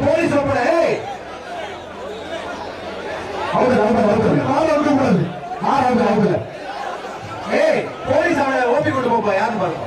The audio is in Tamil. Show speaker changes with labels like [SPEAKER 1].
[SPEAKER 1] போலீஸ் அவங்க கூடாது போலீஸ் அவனை ஓபி கொண்டு போப்பா. யாருன்னு பாருங்க